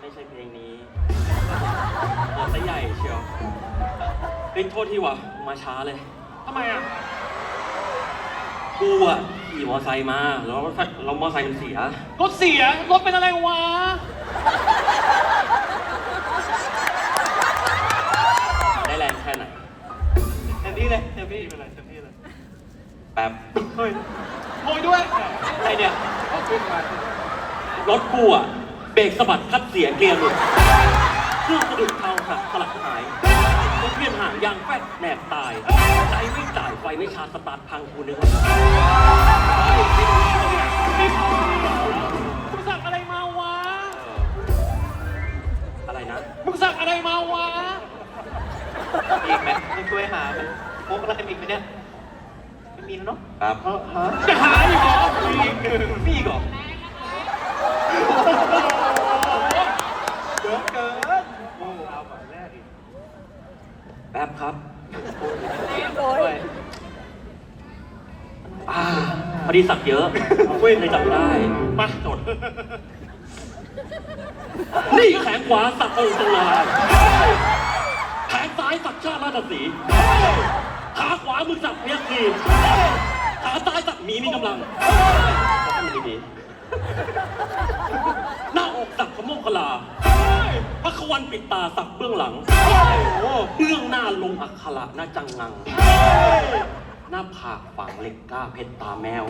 ไม่ใช่เพลงนี้เปิซะใหญ่เชียวเฮ้ยโทษที่วะมาช้าเลย ทำไมอะ กูอะขี่มอไซค์มา แล้วรถเรามอไซค์มันเสีย รถเสีย รถเป็นอะไรวะ ได้แรงแค่ไหน เต็มที่เลยเต็มที่ไปเลยเต็มที่เลยแป๊บเฮ้ยโวยด้วย อะไรเนี่ยรถกูอะ เบรกสะบัดคัดเสียเกียร์หลุดเครื่องกระดุกเทาหักสลักหายรถเพี้ยนห่างยางแฟดแหนบตาย ใจไม่จ่ายไฟไม่ชาร์จสตาร์ทพังกูนึกว่ามึงสั่งอะไรมาวะเอออะไรนะ มึงสั่งอะไรมาวะมีอีกไหมต้องช่วยหาไหมพกอะไรมีอีกไหมเนี่ยไม่มีแล้วเนาะครับเออฮะจะหาอีกเหรอมีอีกหนึ่งมีอีกเหรอเยอะเกิน โอ้เอาก่อนแรกอีก แป๊บครับด้วยอ่าพอดีสักเยอะเว้ยเลยจำได้มาจดนี่แขนขวาสักองค์ทรงลายแขนซ้ายสักชาติราชสีห์ขาขวามึงสักเพียกทีขาซ้ายสักหมีมีกำลังแล้วก็มันดีๆหน้าอกสักขโมกขลาพระค วันปิดตาสักเบื้องหลังโอ้เบื้องหน้าลงอักขระหน้าจังงัง หน้าผากฝังเหล็กกล้าเพชรตาแมว